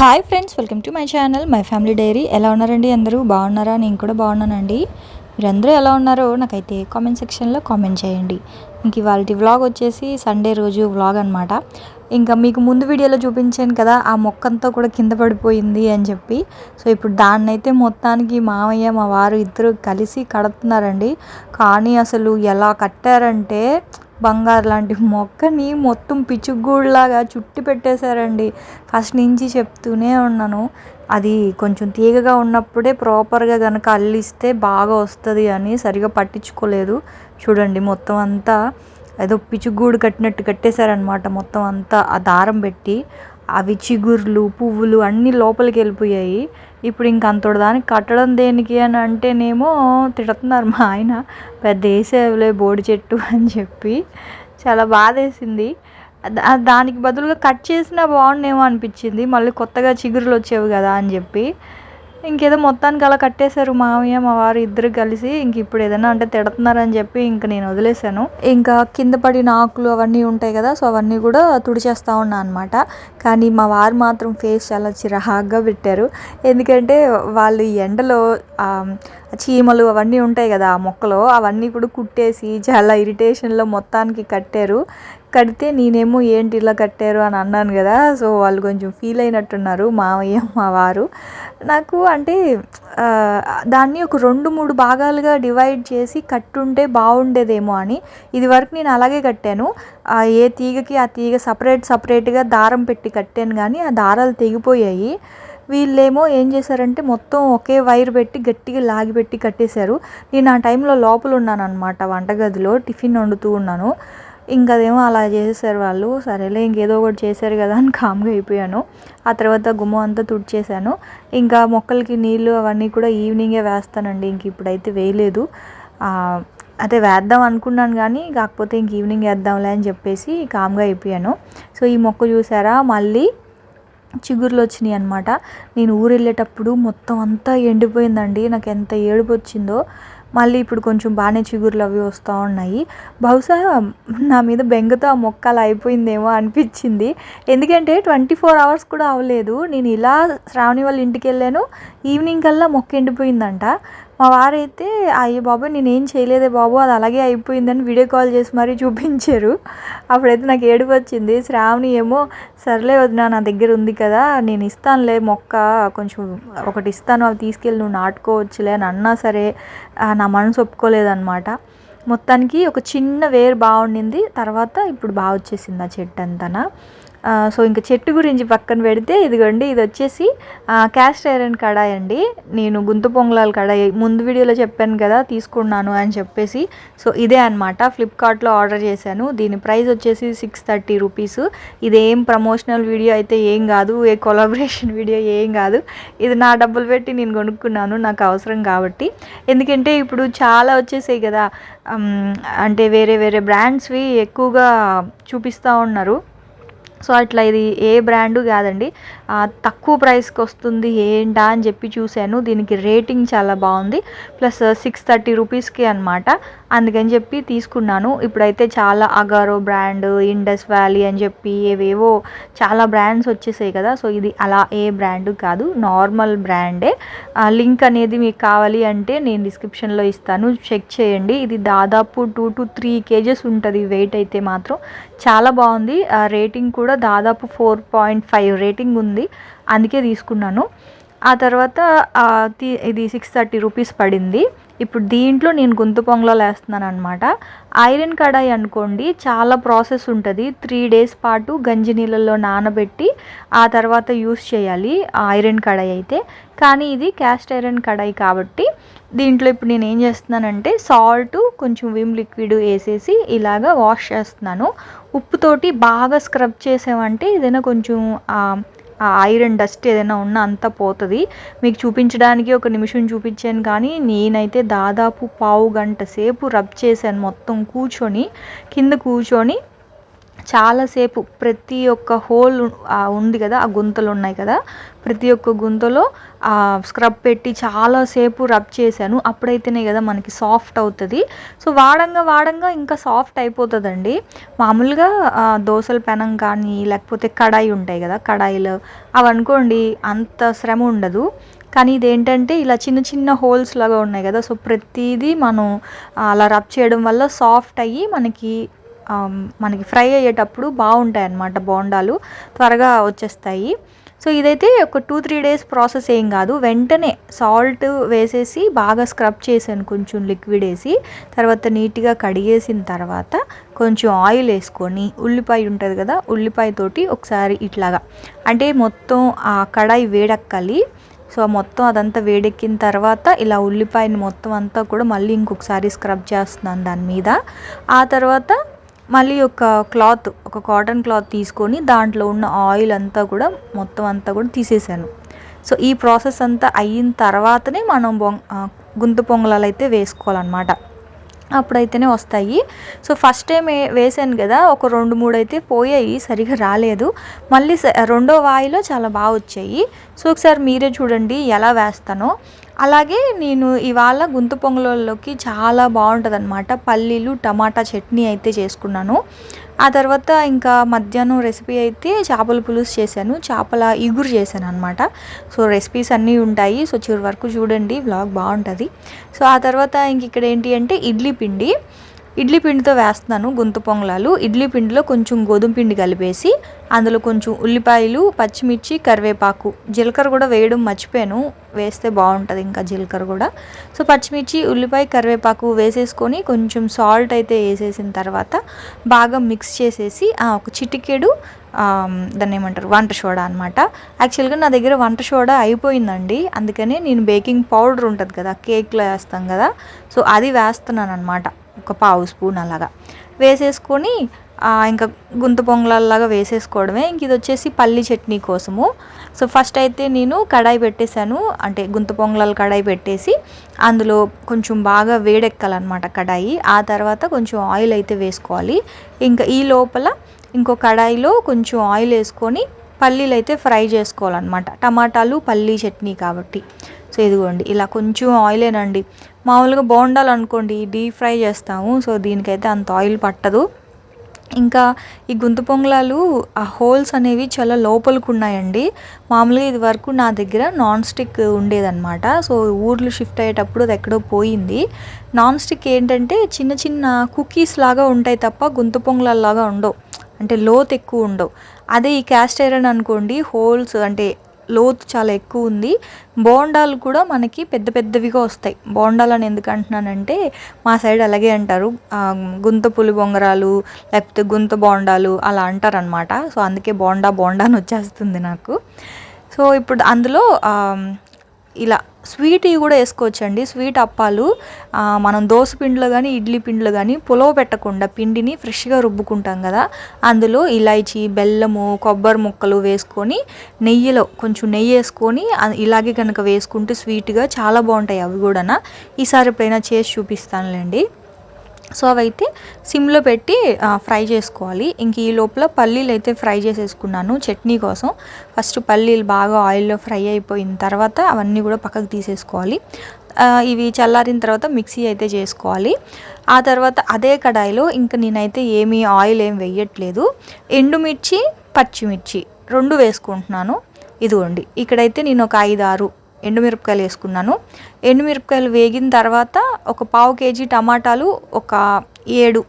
Hi friends welcome to my channel my family diary. ఎలా ఉన్నారండి అందరూ? బాగున్నారా? నేను కూడా బాగున్నానండి. మీరందరూ ఎలా ఉన్నారో నాకైతే కామెంట్ సెక్షన్లో కామెంట్ చేయండి. ఇంక ఇవాళ వ్లాగ్ వచ్చేసి సండే రోజు వ్లాగ్ అనమాట ఇంకా మీకు ముందు వీడియోలో చూపించాను కదా ఆ మొక్కంతా కూడా కింద పడిపోయింది అని చెప్పి. సో ఇప్పుడు దాన్నైతే మొత్తానికి మామయ్య మా వారు ఇద్దరు కలిసి కడుతున్నారండి. కానీ అసలు ఎలా కట్టారంటే బంగారు లాంటి మొక్కని మొత్తం పిచ్చుగూడులాగా చుట్టి పెట్టేశారండి. ఫస్ట్ నుంచి చెప్తూనే ఉన్నాను. అది కొంచెం తీగగా ఉన్నప్పుడే ప్రాపర్గా కనుక అల్లిస్తే బాగా వస్తుంది అని సరిగా పట్టించుకోలేదు. చూడండి మొత్తం అంతా ఏదో పిచ్చుగూడు కట్టినట్టు కట్టేశారనమాట మొత్తం అంతా ఆ దారం పెట్టి అవి చిగుర్లు పువ్వులు అన్నీ లోపలికి వెళ్ళిపోయాయి. ఇప్పుడు ఇంక అంతటి దానికి కట్టడం దేనికి అని అంటేనేమో తిడుతున్నారు మా ఆయన. పెద్ద వేసేవులే బోడి చెట్టు అని చెప్పి చాలా బాధ వేసింది దానికి బదులుగా కట్ చేసినా బాగుండేమో అనిపించింది. మళ్ళీ కొత్తగా చిగురులు వచ్చేవి కదా అని చెప్పి ఇంకేదో మొత్తానికి అలా కట్టేశారు మామయ్య మా వారు ఇద్దరు కలిసి ఇంక ఇప్పుడు ఏదైనా అంటే తిడుతున్నారని చెప్పి ఇంక నేను వదిలేశాను. ఇంకా కింద పడిన ఆకులు అవన్నీ ఉంటాయి కదా సో అవన్నీ కూడా తుడిచేస్తా ఉన్నా అనమాట కానీ మా వారు మాత్రం ఫేస్ చాలా చిరాగ్గా పెట్టారు. ఎందుకంటే వాళ్ళు ఎండలో చీమలు అవన్నీ ఉంటాయి కదా ఆ మొక్కలో అవన్నీ కూడా కుట్టేసి చాలా ఇరిటేషన్లో మొత్తానికి కట్టారు. కడితే నేనేమో ఏంటి ఇలా కట్టారు అని అన్నాను కదా. సో వాళ్ళు కొంచెం ఫీల్ అయినట్టున్నారు మావయ్య మా వారు. నాకు అంటే దాన్ని ఒక రెండు మూడు భాగాలుగా డివైడ్ చేసి కట్టుంటే బాగుండేదేమో అని ఇది వరకు నేను అలాగే కట్టాను. ఏ తీగకి ఆ తీగ సపరేట్ సపరేట్గా దారం పెట్టి కట్టాను కానీ ఆ దారాలు తెగిపోయాయి. వీళ్ళేమో ఏం చేశారంటే మొత్తం ఒకే వైర్ పెట్టి గట్టిగా లాగి పెట్టి కట్టేశారు. నేను ఆ టైంలో లోపల ఉన్నాను అనమాట వంటగదిలో టిఫిన్ వండుతూ ఉన్నాను. ఇంకా అలా చేసేసారు వాళ్ళు. సరేలే ఇంకేదో ఒకటి చేశారు కదా అని కామ్గా అయిపోయాను. ఆ తర్వాత గుమ్మం అంతా తుడిచేసాను ఇంకా మొక్కలకి నీళ్ళు అవన్నీ కూడా ఈవినింగే వేస్తానండి. ఇంక ఇప్పుడైతే వేయలేదు. అదే వేద్దాం అనుకున్నాను కానీ కాకపోతే ఇంక ఈవినింగ్ వేద్దాంలే అని చెప్పేసి కామ్గా అయిపోయాను. సో ఈ మొక్క చూసారా? మళ్ళీ చిగుర్లు వచ్చినాయి అనమాట నేను ఊరు వెళ్ళేటప్పుడు మొత్తం అంతా ఎండిపోయిందండి. నాకు ఎంత ఏడుపు వచ్చిందో. మళ్ళీ ఇప్పుడు కొంచెం బాగానే చిగురులు అవి వస్తూ ఉన్నాయి. బహుశా నా మీద బెంగతో ఆ మొక్క అలా అయిపోయిందేమో అనిపించింది. ఎందుకంటే ట్వంటీ ఫోర్ అవర్స్ కూడా అవ్వలేదు. నేను ఇలా శ్రావణి వాళ్ళ ఇంటికి వెళ్ళాను. ఈవినింగ్ కల్లా మొక్క ఎండిపోయిందంట. మా వారైతే అయ్యో బాబు నేనేం చేయలేదే బాబు అది అలాగే అయిపోయిందని వీడియో కాల్ చేసి మరీ చూపించారు. అప్పుడైతే నాకు ఏడుపు వచ్చింది. శ్రావణి ఏమో సర్లే వదిన నా దగ్గర ఉంది కదా నేను ఇస్తానులే మొక్క కొంచెం ఒకటి ఇస్తాను అవి తీసుకెళ్ళి నువ్వు నాటుకోవచ్చులే అని అన్నా సరే నా మనసు ఒప్పుకోలేదన్నమాట. మొత్తానికి ఒక చిన్న వేరు బాగుండింది. తర్వాత ఇప్పుడు బాగా వచ్చేసింది ఆ చెట్టు అంతనా. సో ఇంకా చెట్టు గురించి పక్కన పెడితే ఇదిగోండి ఇది వచ్చేసి క్యాస్ట్ ఐరన్ కడాయి అండి. నేను గుంత పొంగలాల కడాయి ముందు వీడియోలో చెప్పాను కదా తీసుకున్నాను అని చెప్పేసి. సో ఇదే అనమాట ఫ్లిప్కార్ట్లో ఆర్డర్ చేశాను. దీని ప్రైస్ వచ్చేసి సిక్స్ థర్టీ రూపీస్ ఇదేం ప్రమోషనల్ వీడియో అయితే ఏం కాదు ఏ కొలాబరేషన్ వీడియో ఏం కాదు. ఇది నా డబ్బులు పెట్టి నేను కొనుక్కున్నాను నాకు అవసరం కాబట్టి. ఎందుకంటే ఇప్పుడు చాలా వచ్చేసాయి కదా అంటే వేరే వేరే బ్రాండ్స్వి ఎక్కువగా చూపిస్తూ ఉన్నారు. సో అట్లా ఇది ఏ బ్రాండు కాదండి. తక్కువ ప్రైస్కి వస్తుంది ఏంటా అని చెప్పి చూశాను. దీనికి రేటింగ్ చాలా బాగుంది. ప్లస్ సిక్స్ థర్టీ రూపీస్కి అనమాట అందుకని చెప్పి తీసుకున్నాను. ఇప్పుడైతే చాలా అగారో బ్రాండ్ ఇండస్ వ్యాలీ అని చెప్పి ఏవేవో చాలా బ్రాండ్స్ వచ్చేసాయి కదా. సో ఇది అలా ఏ బ్రాండ్ కాదు. నార్మల్ బ్రాండే. లింక్ అనేది మీకు కావాలి అంటే నేను డిస్క్రిప్షన్లో ఇస్తాను. చెక్ చేయండి. ఇది దాదాపు టూ టు త్రీ కేజెస్ ఉంటుంది. వెయిట్ అయితే మాత్రం. చాలా బాగుంది. రేటింగ్ కూడా దాదాపు ఫోర్ పాయింట్ ఫైవ్ రేటింగ్ ఉంది. అందుకే తీసుకున్నాను. ఆ తర్వాత తి- ఇది సిక్స్ థర్టీ రూపీస్ పడింది. ఇప్పుడు దీంట్లో నేను గుంత పొంగలో వేస్తున్నాను అనమాట ఐరన్ కడాయి అనుకోండి చాలా ప్రాసెస్ ఉంటుంది. త్రీ డేస్ పాటు గంజి నీళ్ళల్లో నానబెట్టి ఆ తర్వాత యూస్ చేయాలి ఐరన్ కడాయి అయితే. కానీ ఇది క్యాస్ట్ ఐరన్ కడాయి కాబట్టి దీంట్లో ఇప్పుడు నేను ఏం చేస్తున్నానంటే సాల్ట్ కొంచెం విమ్ లిక్విడ్ వేసేసి ఇలాగా వాష్ చేస్తున్నాను. ఉప్పుతోటి బాగా స్క్రబ్ చేసామంటే ఏదైనా కొంచెం ఆ, ఐరన్ డస్ట్ ఏదైనా ఉన్నా అంతా పోతుంది. మీకు చూపించడానికి ఒక నిమిషం చూపించాను కానీ నేనైతే దాదాపు పావు గంట సేపు రబ్ చేశాను మొత్తం కూర్చొని కింద కూర్చొని. చాలాసేపు ప్రతి ఒక్క హోల్ ఉంది కదా ఆ గుంతలు ఉన్నాయి కదా ప్రతి ఒక్క గుంతలో స్క్రబ్ పెట్టి చాలాసేపు రబ్ చేశాను. అప్పుడైతేనే కదా మనకి సాఫ్ట్ అవుతుంది. సో వాడంగా వాడంగా ఇంకా సాఫ్ట్ అయిపోతుందండి. మామూలుగా దోశల పెనం కానీ లేకపోతే కడాయి ఉంటాయి కదా కడాయిలు. అవి అనుకోండి అంత శ్రమ ఉండదు. కానీ ఇదేంటంటే ఇలా చిన్న చిన్న హోల్స్ లాగా ఉన్నాయి కదా సో ప్రతిదీ మనం అలా రబ్ చేయడం వల్ల సాఫ్ట్ అయ్యి మనకి మనకి ఫ్రై అయ్యేటప్పుడు బాగుంటాయి అన్నమాట బోండాలు. త్వరగా వచ్చేస్తాయి. సో ఇదైతే ఒక టూ త్రీ డేస్ ప్రాసెస్ ఏం కాదు. వెంటనే సాల్ట్ వేసేసి బాగా స్క్రబ్ చేశాను కొంచెం లిక్విడ్ వేసి. తర్వాత నీట్గా కడిగేసిన తర్వాత కొంచెం ఆయిల్ వేసుకొని ఉల్లిపాయ ఉంటుంది కదా ఉల్లిపాయతోటి ఒకసారి ఇట్లాగా. అంటే మొత్తం ఆ కడాయి వేడెక్కాలి. సో మొత్తం అదంతా వేడెక్కిన తర్వాత ఇలా ఉల్లిపాయని మొత్తం అంతా కూడా మళ్ళీ ఇంకొకసారి స్క్రబ్ చేస్తున్నాను దాని మీద. ఆ తర్వాత మళ్ళీ ఒక క్లాత్ ఒక కాటన్ క్లాత్ తీసుకొని దాంట్లో ఉన్న ఆయిల్ అంతా కూడా మొత్తం అంతా కూడా తీసేసాను. సో ఈ ప్రాసెస్ అంతా అయిన తర్వాతనే మనం బొంగ గుంత పొంగలాలు అయితే వేసుకోవాలన్నమాట. అప్పుడైతేనే వస్తాయి. సో ఫస్ట్ టైం వేసాను కదా ఒక రెండు మూడు అయితే పోయాయి సరిగా రాలేదు. మళ్ళీ రెండో వాయిలో చాలా బాగా వచ్చాయి. సో ఒకసారి మీరే చూడండి ఎలా వేస్తానో. అలాగే నేను ఇవాళ గుంతు పొంగలోకి చాలా బాగుంటుంది అనమాట పల్లీలు టమాటా చట్నీ అయితే చేసుకున్నాను. ఆ తర్వాత ఇంకా మధ్యాహ్నం రెసిపీ అయితే చేపల పులుసు చేశాను. చేపల ఇగురు చేశాను అనమాట సో రెసిపీస్ అన్నీ ఉంటాయి. సో చివరి వరకు చూడండి. వ్లాగ్ బాగుంటుంది. సో ఆ తర్వాత ఇంక ఇక్కడ ఏంటి అంటే ఇడ్లీ పిండి. ఇడ్లీ పిండితో వేస్తున్నాను గుంత పొంగలాలు. ఇడ్లీ పిండిలో కొంచెం గోధుమ పిండి కలిపేసి అందులో కొంచెం ఉల్లిపాయలు పచ్చిమిర్చి కరివేపాకు. జీలకర్ర కూడా వేయడం మర్చిపోయాను. వేస్తే బాగుంటుంది ఇంకా జీలకర్ర కూడా. సో పచ్చిమిర్చి ఉల్లిపాయ కరివేపాకు వేసేసుకొని కొంచెం సాల్ట్ అయితే వేసేసిన తర్వాత బాగా మిక్స్ చేసేసి ఒక చిటికెడు దాన్ని ఏమంటారు వంట సోడా అనమాట యాక్చువల్గా నా దగ్గర వంట సోడా అయిపోయిందండి. అందుకనే నేను బేకింగ్ పౌడర్ ఉంటుంది కదా కేక్లో వేస్తాం కదా. సో అది వేస్తున్నాను అనమాట ఒక పావు స్పూన్ అలాగా వేసేసుకొని ఇంకా గుంత పొంగలాల్లాగా వేసేసుకోవడమే. ఇంక ఇది వచ్చేసి పల్లి చట్నీ కోసము. సో ఫస్ట్ అయితే నేను కడాయి పెట్టేశాను. అంటే గుంత పొంగలాలు కడాయి పెట్టేసి అందులో కొంచెం బాగా వేడెక్కాలన్నమాట కడాయి. ఆ తర్వాత కొంచెం ఆయిల్ అయితే వేసుకోవాలి. ఇంకా ఈ లోపల ఇంకో కడాయిలో కొంచెం ఆయిల్ వేసుకొని పల్లీలు అయితే ఫ్రై చేసుకోవాలన్నమాట. టమాటాలు పల్లీ చట్నీ కాబట్టి. సో ఇదిగోండి ఇలా కొంచెం ఆయిలేనండి. మామూలుగా బోండాలు అనుకోండి డీప్ ఫ్రై చేస్తాము. సో దీనికైతే అంత ఆయిల్ పట్టదు. ఇంకా ఈ గుంత పొంగలాలు ఆ హోల్స్ అనేవి చాలా లోపలికి ఉన్నాయండి. మామూలుగా ఇది వరకు నా దగ్గర నాన్ స్టిక్ ఉండేదన్నమాట. సో ఊర్లు షిఫ్ట్ అయ్యేటప్పుడు అది ఎక్కడో పోయింది. నాన్ స్టిక్ ఏంటంటే చిన్న చిన్న కుకీస్ లాగా ఉంటాయి తప్ప గుంత పొంగలాల్లాగా ఉండవు. అంటే లోత్ ఎక్కువ ఉండవు. అదే ఈ క్యాస్ట్ ఐరన్ అనుకోండి హోల్స్ అంటే లోతు చాలా ఎక్కువ ఉంది. బోండాలు కూడా మనకి పెద్ద పెద్దవిగా వస్తాయి. బోండాలు అని ఎందుకు అంటున్నానంటే మా సైడ్ అలాగే అంటారు. గుంత పులి బొంగరాలు లేకపోతే గుంత బోండాలు అలా అంటారనమాట సో అందుకే బోండా బోండా అని వచ్చేస్తుంది నాకు. సో ఇప్పుడు అందులో ఇలా స్వీట్ కూడా వేసుకోవచ్చండి. స్వీట్ అప్పాలు మనం దోశ పిండిలో కానీ ఇడ్లీ పిండిలో కానీ పులవ పెట్టకుండా పిండిని ఫ్రెష్గా రుబ్బుకుంటాం కదా. అందులో ఇలాచి బెల్లము కొబ్బరి ముక్కలు వేసుకొని నెయ్యిలో కొంచెం నెయ్యి వేసుకొని ఇలాగే కనుక వేసుకుంటే స్వీట్గా చాలా బాగుంటాయి అవి కూడా ఈసారి ఎప్పుడైనా చేసి చూపిస్తానులేండి. సో అవైతే సిమ్లో పెట్టి ఫ్రై చేసుకోవాలి. ఇంక ఈ లోపల పల్లీలు అయితే ఫ్రై చేసేసుకున్నాను చట్నీ కోసం. ఫస్ట్ పల్లీలు బాగా ఆయిల్లో ఫ్రై అయిపోయిన తర్వాత అవన్నీ కూడా పక్కకు తీసేసుకోవాలి. ఇవి చల్లారిన తర్వాత మిక్సీ అయితే చేసుకోవాలి. ఆ తర్వాత అదే కడాయిలో ఇంకా నేనైతే ఏమీ ఆయిల్ ఏం వేయట్లేదు. ఎండుమిర్చి పచ్చిమిర్చి రెండు వేసుకుంటున్నాను. ఇదిగోండి ఇక్కడైతే నేను ఒక ఐదు ఆరు ఎండుమిరపకాయలు వేసుకున్నాను. ఎండుమిరపకాయలు వేగిన తర్వాత ఒక పావు కేజీ టమాటాలు ఒక ఏడు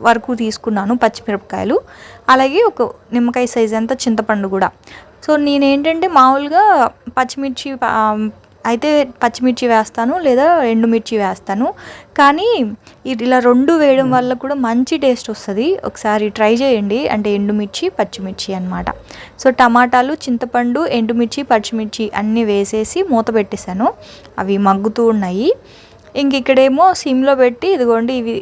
వరకు తీసుకున్నాను పచ్చిమిరపకాయలు. అలాగే ఒక నిమ్మకాయ సైజ్ అంతా చింతపండు కూడా. సో నేనేంటంటే మామూలుగా పచ్చిమిర్చి అయితే పచ్చిమిర్చి వేస్తాను లేదా ఎండుమిర్చి వేస్తాను. కానీ ఇలా రెండు వేయడం వల్ల కూడా మంచి టేస్ట్ వస్తుంది. ఒకసారి ట్రై చేయండి. అంటే ఎండుమిర్చి పచ్చిమిర్చి అనమాట సో టమాటాలు చింతపండు ఎండుమిర్చి పచ్చిమిర్చి అన్నీ వేసేసి మూత పెట్టేశాను. అవి మగ్గుతూ ఉన్నాయి. ఇంక ఇక్కడేమో సిమ్లో పెట్టి ఇదిగోండి ఇవి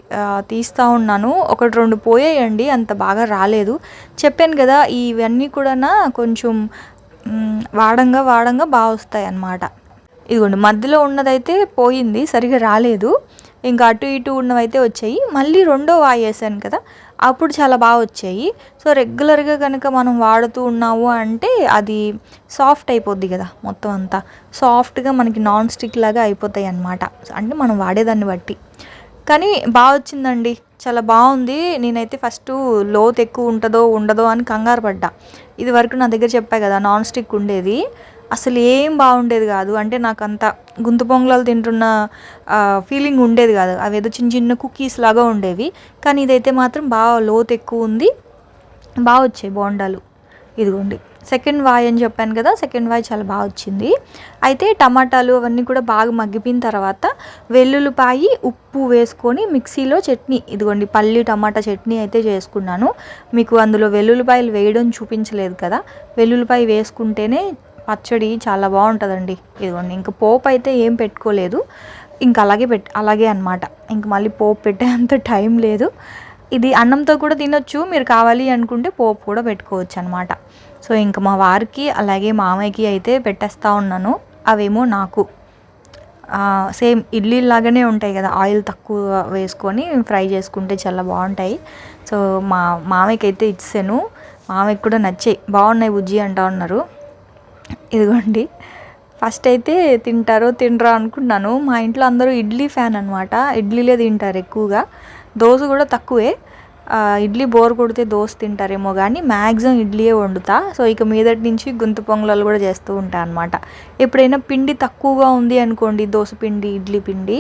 తీస్తూ ఉన్నాను. ఒకటి రెండు పోయాయండి. అంత బాగా రాలేదు. చెప్పాను కదా ఇవన్నీ కూడా కొంచెం వాడంగా వాడంగా బాగా వస్తాయి అన్నమాట ఇదిగోండి మధ్యలో ఉన్నదైతే పోయింది సరిగా రాలేదు. ఇంకా అటు ఇటు ఉన్నవైతే వచ్చాయి. మళ్ళీ రెండో వాయి వేసాను కదా అప్పుడు చాలా బాగా వచ్చాయి. సో రెగ్యులర్గా కనుక మనం వాడుతూ ఉన్నాము అంటే అది సాఫ్ట్ అయిపోద్ది కదా మొత్తం అంతా. సాఫ్ట్గా మనకి నాన్ స్టిక్ లాగా అయిపోతాయి అన్నమాట. అంటే మనం వాడేదాన్ని బట్టి. కానీ బాగా వచ్చిందండి చాలా బాగుంది. నేనైతే ఫస్ట్ లోత్ ఎక్కువ ఉంటుందో ఉండదో అని కంగారు పడ్డా. ఇది వరకు నా దగ్గర చెప్పా కదా నాన్ స్టిక్ ఉండేది. అసలు ఏం బాగుండేది కాదు. అంటే నాకు అంత గుంత పొంగలాలు తింటున్న ఫీలింగ్ ఉండేది కాదు. అవి ఏదో చిన్న చిన్న కుకీస్ లాగా ఉండేవి. కానీ ఇదైతే మాత్రం బాగా లోతు ఎక్కువ ఉంది. బాగా వచ్చాయి బోండాలు. ఇదిగోండి. సెకండ్ వాయ్ అని చెప్పాను కదా సెకండ్ వాయ్ చాలా బాగా వచ్చింది. అయితే టమాటాలు అవన్నీ కూడా బాగా మగ్గిపోయిన తర్వాత వెల్లుల్లిపాయి ఉప్పు వేసుకొని మిక్సీలో చట్నీ ఇదిగోండి పల్లి టమాటా చట్నీ అయితే చేసుకున్నాను. మీకు అందులో వెల్లుల్లిపాయలు వేయడం చూపించలేదు కదా. వెల్లుల్లిపాయ వేసుకుంటేనే పచ్చడి చాలా బాగుంటుందండి. ఇదిగోండి ఇంకా పోపు అయితే ఏం పెట్టుకోలేదు. ఇంకా అలాగే పెట్ అలాగే అనమాట ఇంక మళ్ళీ పోపు పెట్టేంత టైం లేదు. ఇది అన్నంతో కూడా తినొచ్చు. మీరు కావాలి అనుకుంటే పోపు కూడా పెట్టుకోవచ్చు అనమాట సో ఇంకా మా వారికి అలాగే మామయ్యకి అయితే పెట్టేస్తూ ఉన్నాను. అవేమో నాకు. సేమ్ ఇడ్లీ లాగానే ఉంటాయి కదా ఆయిల్ తక్కువ వేసుకొని ఫ్రై చేసుకుంటే చాలా బాగుంటాయి. సో మా మామయ్యకి అయితే ఇచ్చాను మామయ్యకి కూడా నచ్చాయి బాగున్నాయి బుజ్జి అంటా ఉన్నారు. ఇదిగోండి. ఫస్ట్ అయితే తింటారో తినరో అనుకున్నాను. మా ఇంట్లో అందరూ ఇడ్లీ ఫ్యాన్ అనమాట ఇడ్లీలే తింటారు ఎక్కువగా. దోశ కూడా తక్కువే. ఇడ్లీ బోర్ కొడితే దోశ తింటారేమో కానీ మ్యాక్సిమం ఇడ్లీయే వండుతా. సో ఇక మీదటి నుంచి గుంత పొంగలాలు కూడా చేస్తూ ఉంటా అనమాట ఎప్పుడైనా పిండి తక్కువగా ఉంది అనుకోండి దోశ పిండి ఇడ్లీ పిండి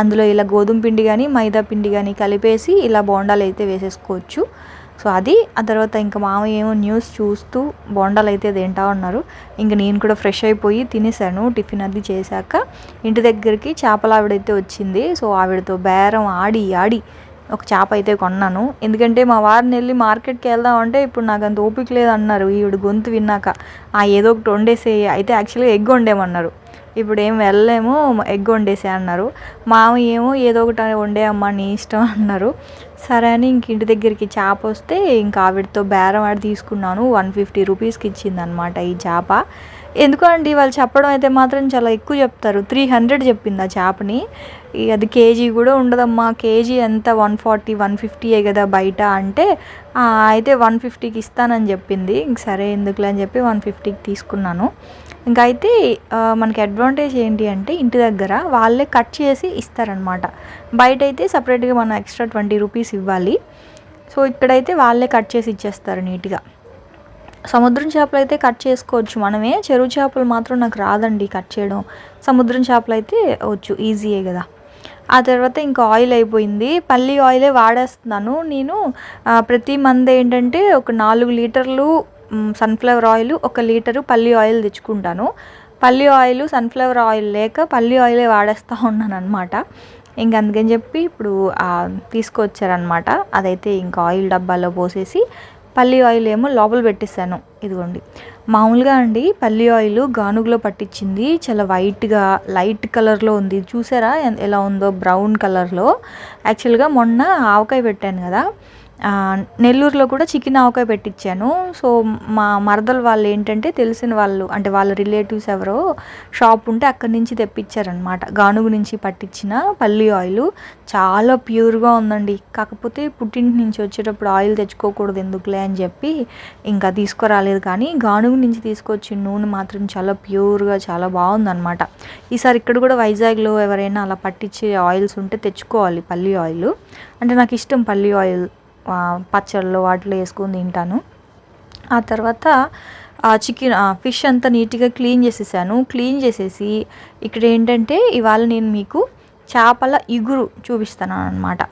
అందులో ఇలా గోధుమ పిండి కానీ మైదా పిండి కానీ కలిపేసి ఇలా బోండాలు అయితే వేసేసుకోవచ్చు. సో అది ఆ తర్వాత ఇంకా మామయ్య ఏమో న్యూస్ చూస్తూ బొండాలు అయితే తింటా ఉన్నారు. ఇంకా నేను కూడా ఫ్రెష్ అయిపోయి తినేసాను టిఫిన్ అది చేశాక. ఇంటి దగ్గరికి చేపల ఆవిడైతే వచ్చింది. సో ఆవిడతో బేరం ఆడి ఆడి ఒక చేప అయితే కొన్నాను. ఎందుకంటే మా వారిని వెళ్ళి మార్కెట్కి వెళ్దాం అంటే ఇప్పుడు నాకు అంత ఓపిక లేదు అన్నారు ఈవిడ గొంతు విన్నాక. ఆ ఏదో ఒకటి వండేసే అయితే యాక్చువల్గా ఎగ్ వండేమన్నారు. ఇప్పుడు ఏం వెళ్ళలేము ఎగ్ వండేసే అన్నారు. మామ ఏమో ఏదో ఒకటి వండే అమ్మ నీ ఇష్టం అన్నారు. సరే అని ఇంక ఇంటి దగ్గరికి చేప వస్తే ఇంకా ఆవిడతో బేరం ఆడి తీసుకున్నాను. వన్ ఫిఫ్టీ రూపీస్కి ఇచ్చింది అనమాట ఈ చేప. ఎందుకంటే అండి వాళ్ళు చెప్పడం అయితే మాత్రం చాలా ఎక్కువ చెప్తారు. త్రీ హండ్రెడ్ చెప్పింది ఆ చేపని. అది కేజీ కూడా ఉండదమ్మా. కేజీ ఎంత? వన్ ఫార్టీ వన్ ఫిఫ్టీయే కదా బయట అంటే అయితే వన్ ఫిఫ్టీకి ఇస్తానని చెప్పింది. ఇంక సరే ఎందుకులే అని చెప్పి వన్ ఫిఫ్టీకి తీసుకున్నాను. ఇంకా అయితే మనకి అడ్వాంటేజ్ ఏంటి అంటే ఇంటి దగ్గర వాళ్ళే కట్ చేసి ఇస్తారనమాట బయట అయితే సపరేట్గా మనం ఎక్స్ట్రా ట్వంటీ రూపీస్ ఇవ్వాలి. సో ఇక్కడైతే వాళ్ళే కట్ చేసి ఇచ్చేస్తారు నీట్గా సముద్రం చేపలు అయితే కట్ చేసుకోవచ్చు మనమే. చెరువు చేపలు మాత్రం నాకు రాదండి కట్ చేయడం. సముద్రం చేపలు అయితే వచ్చు ఈజీయే కదా. ఆ తర్వాత ఇంకా ఆయిల్ అయిపోయింది. పల్లి ఆయిలే వాడేస్తున్నాను. నేను ప్రతి మంది ఏంటంటే ఒక నాలుగు లీటర్లు సన్ఫ్లవర్ ఆయిల్ ఒక లీటరు పల్లి ఆయిల్ తెచ్చుకుంటాను. పల్లి ఆయిల్ సన్ఫ్లవర్ ఆయిల్ లేక పల్లి ఆయిలే వాడేస్తూ ఉన్నాను అనమాట ఇంక అందుకని చెప్పి ఇప్పుడు తీసుకొచ్చారనమాట అదైతే ఇంకా ఆయిల్ డబ్బాలో పోసేసి పల్లి ఆయిల్ ఏమో లోపల పెట్టేశాను. ఇదిగోండి. మామూలుగా అండి పల్లి ఆయిల్ గానుగులో పట్టించింది. చాలా వైట్గా లైట్ కలర్లో ఉంది. చూసారా ఎలా ఉందో? బ్రౌన్ కలర్లో యాక్చువల్గా మొన్న ఆవకాయ పెట్టాను కదా. నెల్లూరులో కూడా చికెన్ ఆవకాయ పెట్టించాను సో మా మరదలు వాళ్ళు ఏంటంటే తెలిసిన వాళ్ళు అంటే వాళ్ళ రిలేటివ్స్ ఎవరో షాప్ ఉంటే అక్కడి నుంచి తెప్పించారనమాట గానుగు నుంచి పట్టించిన పల్లి ఆయిల్. చాలా ప్యూర్గా ఉందండి. కాకపోతే పుట్టింటి నుంచి వచ్చేటప్పుడు ఆయిల్ తెచ్చుకోకూడదు ఎందుకులే అని చెప్పి ఇంకా తీసుకురాలేదు. కానీ గానుగు నుంచి తీసుకొచ్చిన నూనె మాత్రం చాలా ప్యూర్గా చాలా బాగుందనమాట ఈసారి ఇక్కడ కూడా వైజాగ్లో ఎవరైనా అలా పట్టించే ఆయిల్స్ ఉంటే తెచ్చుకోవాలి పల్లి ఆయిల్. అంటే నాకు ఇష్టం పల్లి ఆయిల్. పచ్చళ్ళు వాటిలో వేసుకొని తింటాను. ఆ తర్వాత చికెన్ ఫిష్ అంతా నీట్గా క్లీన్ చేసేసాను. క్లీన్ చేసేసి ఇక్కడ ఏంటంటే ఇవాళ నేను మీకు చేపల ఇగురు చూపిస్తాను అనమాట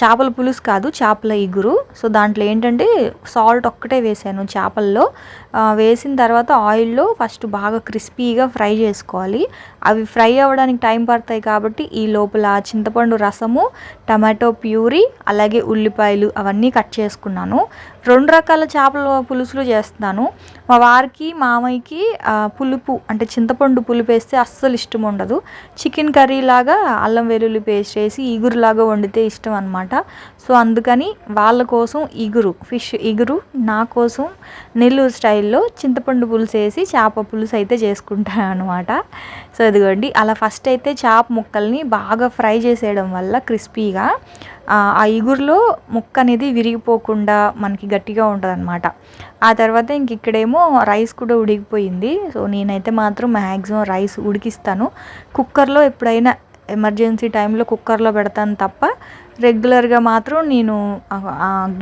చేపల పులుసు కాదు చేపల ఇగురు. సో దాంట్లో ఏంటంటే సాల్ట్ ఒక్కటే వేసాను చేపల్లో. వేసిన తర్వాత ఆయిల్లో ఫస్ట్ బాగా క్రిస్పీగా ఫ్రై చేసుకోవాలి. అవి ఫ్రై అవ్వడానికి టైం పడతాయి కాబట్టి ఈ లోపల చింతపండు రసము టమాటో ప్యూరీ అలాగే ఉల్లిపాయలు అవన్నీ కట్ చేసుకున్నాను. రెండు రకాల చేపల పులుసులు చేస్తున్నాను. మా వారికి మామయ్యకి పులుపు అంటే చింతపండు పులుపు వేస్తే అస్సలు ఇష్టం ఉండదు. చికెన్ కర్రీ లాగా అల్లం వెల్లుల్లి పేస్ట్ వేసి ఈగురులాగా వండితే ఇష్టం అనమాట సో అందుకని వాళ్ళ కోసం ఇగురు ఫిష్ ఇగురు నా కోసం నెల్లూరు స్టైల్లో చింతపండు పులుసు వేసి చేప పులుసు అయితే చేసుకుంటాను అనమాట సో ఇదిగోండి అలా ఫస్ట్ అయితే చేప ముక్కల్ని బాగా ఫ్రై చేసేయడం వల్ల క్రిస్పీగా ఆ ఇగురులో ముక్క అనేది విరిగిపోకుండా మనకి గట్టిగా ఉంటుందన్నమాట. ఆ తర్వాత ఇంక ఇక్కడేమో రైస్ కూడా ఉడికిపోయింది. సో నేనైతే మాత్రం మ్యాక్సిమం రైస్ ఉడికిస్తాను. కుక్కర్లో ఎప్పుడైనా ఎమర్జెన్సీ టైంలో కుక్కర్లో పెడతాను తప్ప రెగ్యులర్గా మాత్రం నేను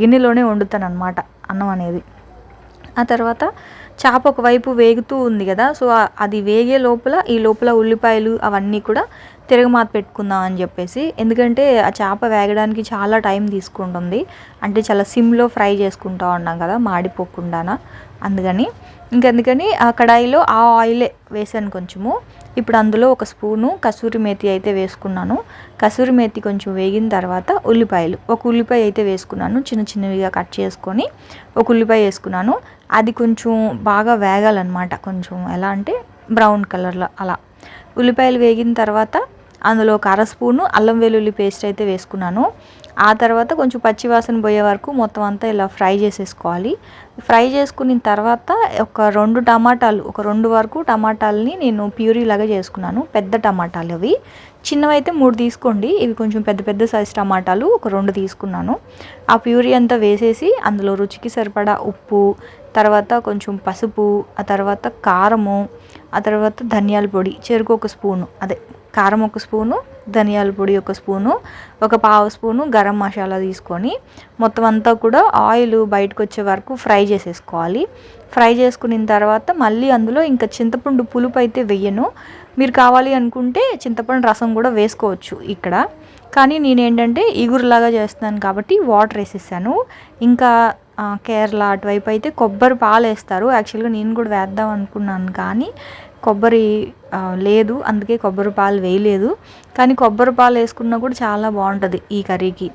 గిన్నెలోనే వండుతాను అనమాట అన్నం అనేది. ఆ తర్వాత చేప ఒకవైపు వేగుతూ ఉంది కదా సో అది వేగే లోపల ఈ లోపల ఉల్లిపాయలు అవన్నీ కూడా తిరగమాత పెట్టుకుందాం అని చెప్పేసి. ఎందుకంటే ఆ చేప వేగడానికి చాలా టైం తీసుకుంటుంది. అంటే చాలా సిమ్లో ఫ్రై చేసుకుంటా ఉన్నాం కదా మాడిపోకుండానా. అందుకని ఇంకెందుకని ఆ కడాయిలో ఆ ఆయిలే వేసాను కొంచెము. ఇప్పుడు అందులో ఒక స్పూను కసూరి మేతి అయితే వేసుకున్నాను. కసూరి మేతి కొంచెం వేగిన తర్వాత ఉల్లిపాయలు. ఒక ఉల్లిపాయ అయితే వేసుకున్నాను చిన్న చిన్నవిగా కట్ చేసుకొని ఒక ఉల్లిపాయ వేసుకున్నాను. అది కొంచెం బాగా వేగాలన్నమాట. కొంచెం ఎలా అంటే బ్రౌన్ కలర్లో అలా. ఉల్లిపాయలు వేగిన తర్వాత అందులో ఒక అర స్పూను అల్లం వెల్లుల్లి పేస్ట్ అయితే వేసుకున్నాను. ఆ తర్వాత కొంచెం పచ్చివాసన పోయే వరకు మొత్తం అంతా ఇలా ఫ్రై చేసేసుకోవాలి. ఫ్రై చేసుకున్న తర్వాత ఒక రెండు టమాటాలు ఒక రెండు వరకు టమాటాలని నేను ప్యూరీ లాగా చేసుకున్నాను. పెద్ద టమాటాలు అవి. చిన్నవైతే మూడు తీసుకోండి. ఇవి కొంచెం పెద్ద పెద్ద సైజ్ టమాటాలు ఒక రెండు తీసుకున్నాను. ఆ ప్యూరీ అంతా వేసేసి అందులో రుచికి సరిపడా ఉప్పు తర్వాత కొంచెం పసుపు ఆ తర్వాత కారము ఆ తర్వాత ధనియాల పొడి చెరుకు ఒక స్పూను అదే కారం ఒక స్పూను ధనియాల పొడి ఒక స్పూను ఒక పావు స్పూను గరం మసాలా తీసుకొని మొత్తం అంతా కూడా ఆయిల్ బయటకు వచ్చే వరకు ఫ్రై చేసేసుకోవాలి. ఫ్రై చేసుకున్న తర్వాత మళ్ళీ అందులో ఇంకా చింతపండు పులుపు అయితే వెయ్యను మీరు కావాలి అనుకుంటే చింతపండు రసం కూడా వేసుకోవచ్చు ఇక్కడ. కానీ నేనేంటంటే ఇగురులాగా చేస్తున్నాను కాబట్టి వాటర్ వేసేసాను. ఇంకా కేరళ అటువైపు అయితే కొబ్బరి పాలు వేస్తారు. యాక్చువల్గా నేను కూడా వేద్దాం అనుకున్నాను కానీ కొబ్బరి లేదు. అందుకే కొబ్బరి పాలు వేయలేదు. కానీ కొబ్బరి పాలు వేసుకున్నా కూడా చాలా బాగుంటుంది ఈ కర్రీకి.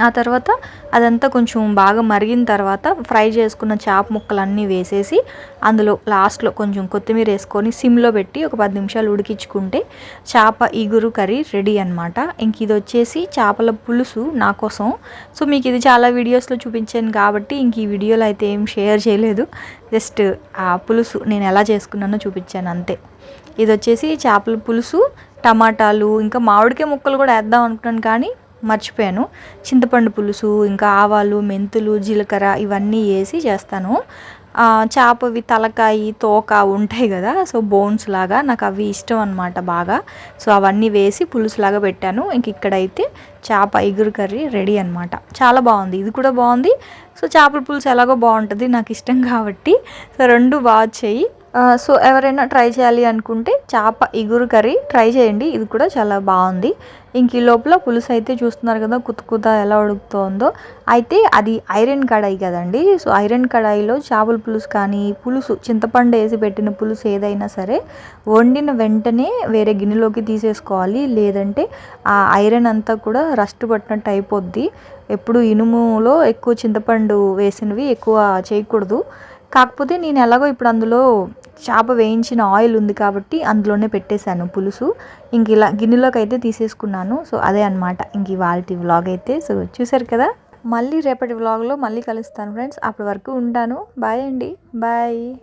ఆ తర్వాత అదంతా కొంచెం బాగా మరిగిన తర్వాత ఫ్రై చేసుకున్న చేప ముక్కలన్నీ వేసేసి అందులో లాస్ట్లో కొంచెం కొత్తిమీర వేసుకొని సిమ్లో పెట్టి ఒక పది నిమిషాలు ఉడికించుకుంటే చేప ఈగురు కర్రీ రెడీ అనమాట ఇంక ఇది వచ్చేసి చేపల పులుసు నా కోసం. సో మీకు ఇది చాలా వీడియోస్లో చూపించాను కాబట్టి ఇంక ఈ వీడియోలో అయితే ఏం షేర్ చేయలేదు. జస్ట్ ఆ పులుసు నేను ఎలా చేసుకున్నానో చూపించాను అంతే. ఇది వచ్చేసి చేపల పులుసు టమాటాలు ఇంకా మామిడికాయ ముక్కలు కూడా వేద్దాం అనుకున్నాను కానీ మర్చిపోయాను. చింతపండు పులుసు ఇంకా ఆవాలు మెంతులు జీలకర్ర ఇవన్నీ వేసి చేస్తాను. చేపవి తలకాయి తోక ఉంటాయి కదా సో బోన్స్ లాగా నాకు అవి ఇష్టం అనమాట బాగా. సో అవన్నీ వేసి పులుసులాగా పెట్టాను. ఇంక ఇక్కడైతే చేప ఎగురు కర్రీ రెడీ అనమాట చాలా బాగుంది. ఇది కూడా బాగుంది. సో చేపల పులుసు ఎలాగో బాగుంటుంది నాకు ఇష్టం కాబట్టి. సో రెండు బాగా చేయి. సో ఎవరైనా ట్రై చేయాలి అనుకుంటే చేప ఇగురు కర్రీ ట్రై చేయండి. ఇది కూడా చాలా బాగుంది. ఇంక ఈ లోపల పులుసు అయితే చూస్తున్నారు కదా కుత్తకుత ఎలా ఉడుకుతోందో. అయితే అది ఐరన్ కడాయి కదండి. సో ఐరన్ కడాయిలో చేపల పులుసు కానీ పులుసు చింతపండు వేసి పెట్టిన పులుసు ఏదైనా సరే వండిన వెంటనే వేరే గిన్నెలోకి తీసేసుకోవాలి. లేదంటే ఆ ఐరన్ అంతా కూడా రస్ట్ పట్టినట్టు అయిపోద్ది. ఎప్పుడు ఇనుములో ఎక్కువ చింతపండు వేసినవి ఎక్కువ చేయకూడదు. కాకపోతే నేను ఎలాగో ఇప్పుడు అందులో చేప వేయించిన ఆయిల్ ఉంది కాబట్టి అందులోనే పెట్టేశాను పులుసు. ఇంక ఇలా గిన్నెలోకి అయితే తీసేసుకున్నాను. సో అదే అనమాట ఇంక ఇవాళ వ్లాగ్ అయితే. సో చూసారు కదా? మళ్ళీ రేపటి వ్లాగ్లో మళ్ళీ కలుస్తాను ఫ్రెండ్స్. అప్పటి వరకు ఉంటాను. బాయ్ అండి. బాయ్.